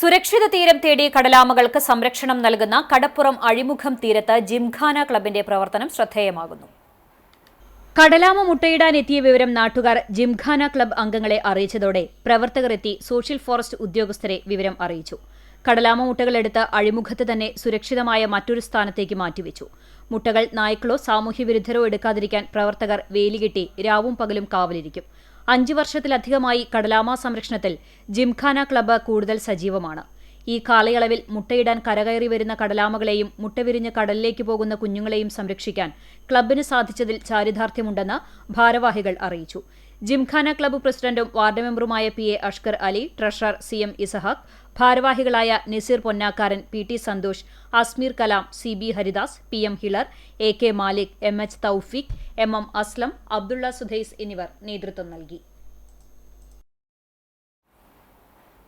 സുരക്ഷിത തീരം തേടി കടലാമകൾക്ക് സംരക്ഷണം നൽകുന്ന കടപ്പുറം അഴിമുഖം തീരത്ത് ജിംഖാന ക്ലബിന്റെ പ്രവർത്തനം ശ്രദ്ധേയമാകുന്നു. കടലാമ മുട്ടയിടാൻ എത്തിയ വിവരം നാട്ടുകാർ ജിംഖാന ക്ലബ് അംഗങ്ങളെ അറിയിച്ചതോടെ പ്രവർത്തകർ എത്തി സോഷ്യൽ ഫോറസ്റ്റ് ഉദ്യോഗസ്ഥരെ വിവരം അറിയിച്ചു. കടലാമ മുട്ടകൾ എടുത്ത് അഴിമുഖത്ത് തന്നെ സുരക്ഷിതമായ മറ്റൊരു സ്ഥാനത്തേക്ക് മാറ്റിവെച്ചു. മുട്ടകൾ നായ്ക്കളോ സാമൂഹ്യവിരുദ്ധരോ എടുക്കാതിരിക്കാൻ പ്രവർത്തകർ വേലികെട്ടി രാവും പകലും കാവലിരിക്കും. അഞ്ചു വർഷത്തിലധികമായി കടലാമ സംരക്ഷണത്തിൽ ജിംഖാന ക്ലബ്ബ് കൂടുതൽ സജീവമാണ്. ഈ കാലയളവിൽ മുട്ടയിടാൻ കരകയറി വരുന്ന കടലാമകളെയും മുട്ട വിരിഞ്ഞ് കടലിലേക്ക് പോകുന്ന കുഞ്ഞുങ്ങളെയും സംരക്ഷിക്കാൻ ക്ലബിന് സാധിച്ചതിൽ ചാരിതാർത്ഥ്യമുണ്ടെന്ന് ഭാരവാഹികൾ അറിയിച്ചു. ജിംഖാന ക്ലബ്ബ് പ്രസിഡന്റും ward മെമ്പറുമായ P A Ashkar Ali treasurer C M Isahaq ഭാരവാഹികളായ Naseer Ponnakkaran P T Santhosh Asmeer Kalam C B Haridas P M Hilar A K Malik M H Thoufeeq M M Aslam Abdulla Sudhais എന്നിവർ നേതൃത്വം നൽകി.